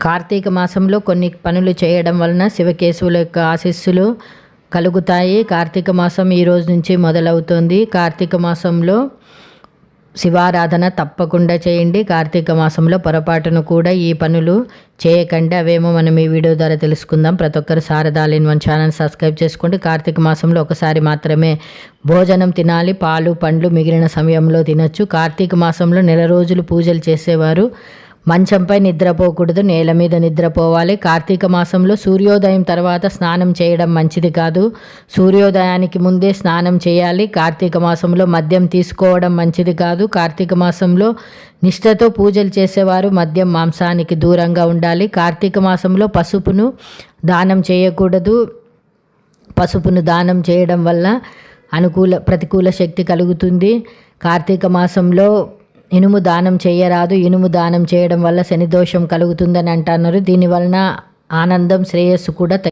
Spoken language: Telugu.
కార్తీక మాసంలో కొన్ని పనులు చేయడం వలన శివకేశవుల యొక్క ఆశీస్సులు కలుగుతాయి. కార్తీక మాసం ఈ రోజు నుంచి మొదలవుతుంది. కార్తీక మాసంలో శివారాధన తప్పకుండా చేయండి. కార్తీక మాసంలో పొరపాటును కూడా ఈ పనులు చేయకండి. అవేమో మనం ఈ వీడియో ద్వారా తెలుసుకుందాం. ప్రతి ఒక్కరు శారదాలిన్ వన్ ఛానల్ సబ్స్క్రైబ్ చేసుకోండి. కార్తీక మాసంలో ఒకసారి మాత్రమే భోజనం తినాలి. పాలు పండ్లు మిగిలిన సమయంలో తినచ్చు. కార్తీక మాసంలో నెల రోజులు పూజలు చేసేవారు మంచంపై నిద్రపోకూడదు నేల మీద నిద్రపోవాలి. కార్తీక మాసంలో సూర్యోదయం తర్వాత స్నానం చేయడం మంచిది కాదు. సూర్యోదయానికి ముందే స్నానం చేయాలి. కార్తీక మాసంలో మద్యం తీసుకోవడం మంచిది కాదు. కార్తీక మాసంలో నిష్ఠతో పూజలు చేసేవారు మద్యం మాంసానికి దూరంగా ఉండాలి. కార్తీక మాసంలో పసుపును దానం చేయకూడదు. పసుపును దానం చేయడం వల్ల అనుకూల ప్రతికూల శక్తి కలుగుతుంది. కార్తీక మాసంలో ఇనుము దానం చేయరాదు. ఇనుము దానం చేయడం వల్ల శనిదోషం కలుగుతుందని అంటున్నారు. దీనివలన ఆనందం శ్రేయస్సు కూడా